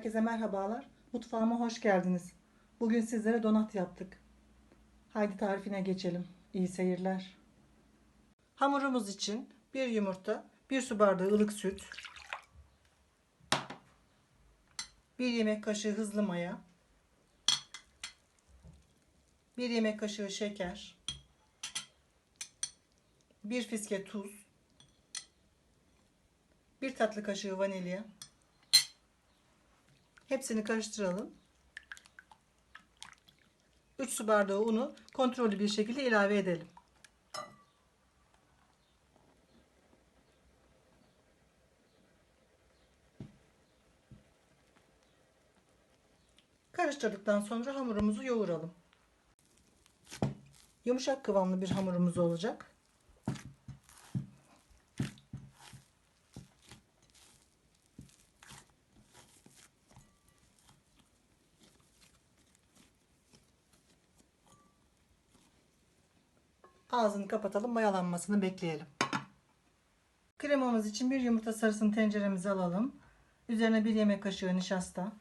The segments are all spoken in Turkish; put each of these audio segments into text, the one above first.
Herkese merhabalar. Mutfağıma hoş geldiniz. Bugün sizlere donat yaptık. Haydi tarifine geçelim. İyi seyirler. Hamurumuz için bir yumurta, bir su bardağı ılık süt, bir yemek kaşığı hızlı maya, bir yemek kaşığı şeker, bir fiske tuz, bir tatlı kaşığı vanilya, Hepsini karıştıralım. 3 su bardağı unu kontrollü bir şekilde ilave edelim. Karıştırdıktan sonra hamurumuzu yoğuralım. Yumuşak kıvamlı bir hamurumuz olacak. Ağzını kapatalım. Mayalanmasını bekleyelim. Kremamız için bir yumurta sarısını tenceremize alalım. Üzerine bir yemek kaşığı nişasta.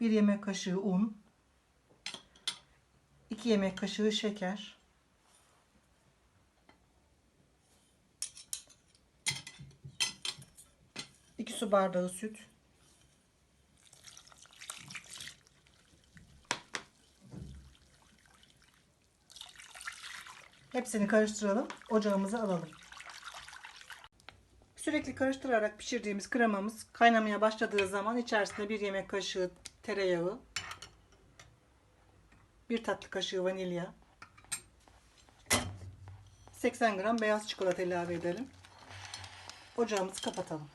Bir yemek kaşığı un. 2 yemek kaşığı şeker. iki su bardağı süt. Hepsini karıştıralım. Ocağımıza alalım. Sürekli karıştırarak pişirdiğimiz kremamız kaynamaya başladığı zaman içerisine bir yemek kaşığı tereyağı, bir tatlı kaşığı vanilya, 80 gram beyaz çikolata ilave edelim. Ocağımızı kapatalım.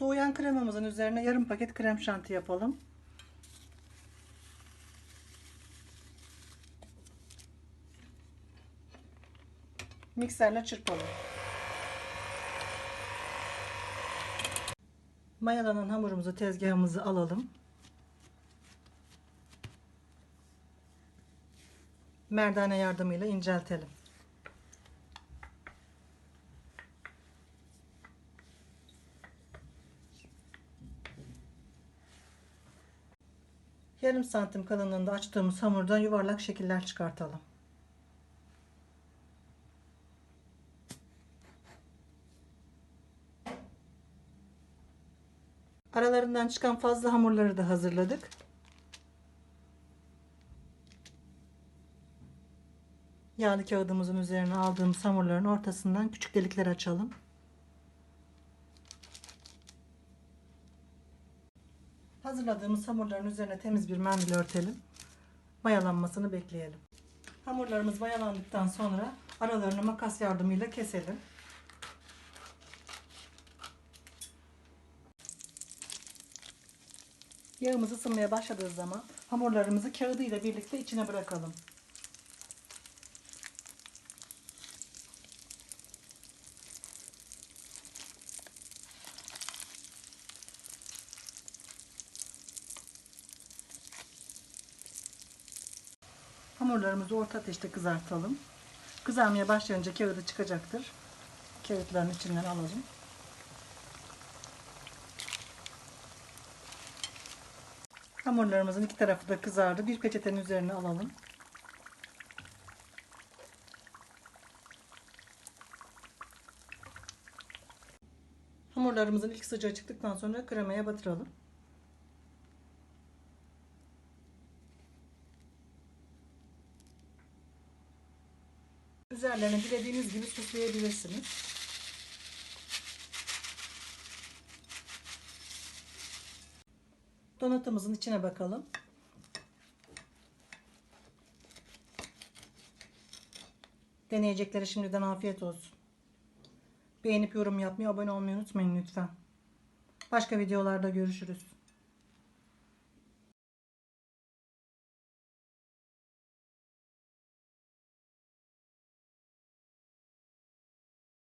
Soğuyan kremamızın üzerine yarım paket krem şanti yapalım. Mikserle çırpalım. Mayalanan hamurumuzu tezgahımızı alalım. Merdane yardımıyla inceltelim. Yarım santim kalınlığında açtığımız hamurdan yuvarlak şekiller çıkartalım. Aralarından çıkan fazla hamurları da hazırladık. Yağlı kağıdımızın üzerine aldığımız hamurların ortasından küçük delikler açalım. Hazırladığımız hamurların üzerine temiz bir mendil örtelim. Mayalanmasını bekleyelim. Hamurlarımız mayalandıktan sonra aralarını makas yardımıyla keselim. Yağımız ısınmaya başladığı zaman hamurlarımızı kağıdı ile birlikte içine bırakalım. Hamurlarımızı orta ateşte kızartalım. Kızarmaya başlayınca kağıdı çıkacaktır. Kağıtların içinden alalım. Hamurlarımızın iki tarafı da kızardı. Bir peçetenin üzerine alalım. Hamurlarımızın ilk sıcağı çıktıktan sonra kremaya batıralım. Üzerlerine dilediğiniz gibi süsleyebilirsiniz. Donatımızın içine bakalım. Deneyeceklere şimdiden afiyet olsun. Beğenip yorum yapmayı, abone olmayı unutmayın lütfen. Başka videolarda görüşürüz.